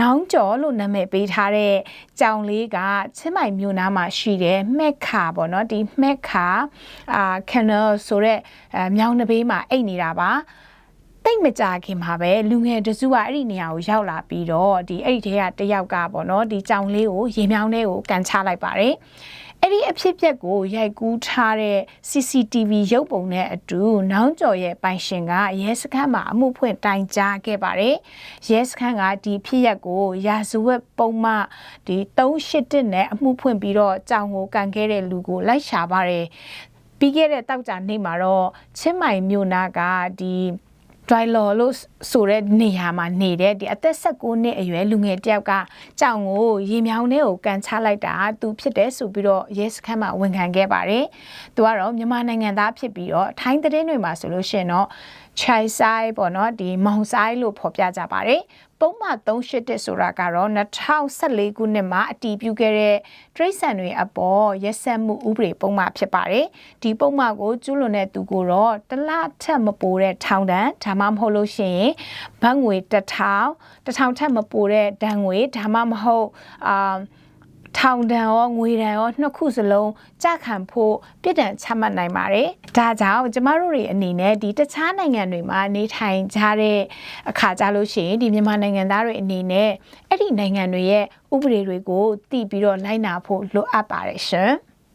နောင်ကျော်လို့နာမည်ပေးထားတဲ့ကြောင်လေးကချင်းမိုင်မြို့နားမှာရှိတဲ့မှက်ခါပေါ့နော်ဒီမှက်ခါအာကန်နယ်ဆိုတဲ့အဲမြောင်းတစ်ဘေးမှာအိတ်နေတာပါတိတ်မကြခင်မှာပဲလူငယ်တစုကအဲ့ဒီနေရာကိုရောက်လာပြီးတော့ဒီအဲ့ဒီထဲကတယောက်ကပေါ့နော်ဒီကြောင်လေးကိုရေမြောင်းထဲကိုကန်ချလိုက်ပါတယ် အဲ့ဒီအဖြစ်အပျက်ကိုရိုက်ကူးထားတဲ့ CCTV ရုပ်ပုံနဲ့အတူနောင်ကျော်ရဲ့ပိုင်ရှင်ကရဲစခန်းမှာအမှုဖွင့်တိုင်ကြားခဲ့ပါတယ်။ရဲစခန်းကဒီဖြစ်ရပ်ကိုရာဇဝတ်ပုံမှဒီ381နဲ့အမှုဖွင့်ပြီးတော့ကြောင်ကိုကန်ခဲ့တဲ့လူကိုလိုက်ရှာပါတယ်။ပြီးခဲ့တဲ့တောက်ကြနေ့မှာတော့ချင်းမိုင်မြို့နာကဒီ ဒိုင်လော်လို့ဆိုတဲ့နေရာမှာနေတဲ့ဒီအသက်16နှစ်အရွယ်လူငယ်တယောက်ကကြောင်ကိုရေမြောင်းထဲကိုကန်ချလိုက်တာသူဖြစ်တယ်ဆိုပြီးတော့ရဲစခန်းမှာဝန်ခံခဲ့ပါတယ်။သူကတော့မြန်မာနိုင်ငံသားဖြစ်ပြီးတော့ထိုင်းသတင်းတွေမှာဆိုလို့ရှိရင်တော့ခြိုင်ဆိုင်ပေါ့နော်ဒီမောင်ဆိုင်လို့ဖော်ပြကြပါတယ်ပုံမှန်381ဆိုတာကတော့2014ခုနှစ်မှာအတည်ပြုခဲ့တဲ့တရိတ်ဆန်တွေအပေါ်ရက်ဆက်မှုဥပဒေပုံမှန်ဖြစ်ပါတယ်ဒီပုံမှန်ကိုကျူးလွန်တဲ့သူကိုတော့တလထက်မပိုတဲ့ထောင်ဒဏ်ဒါမှမဟုတ်လို့ရှိရင်ဘတ်ငွေ1000 1000ထက်မပိုတဲ့ဒဏ်ငွေဒါမှမဟုတ်အာ ထောင်ဒဏ်ရောငွေဒဏ်ရောနှစ်ခုစလုံးကြခံဖို့ပြစ်ဒဏ်ချမှတ်နိုင်ပါတယ်။ဒါကြောင့်ကျမတို့တွေအနေနဲ့ဒီတခြားနိုင်ငံတွေမှာနေထိုင်ကြတဲ့အခါကြလို့ရှိရင်ဒီမြန်မာနိုင်ငံသားတွေအနေနဲ့အဲ့ဒီနိုင်ငံတွေရဲ့ဥပဒေတွေကိုသိပြီးတော့လိုက်နာဖို့လိုအပ်ပါတယ်ရှင်။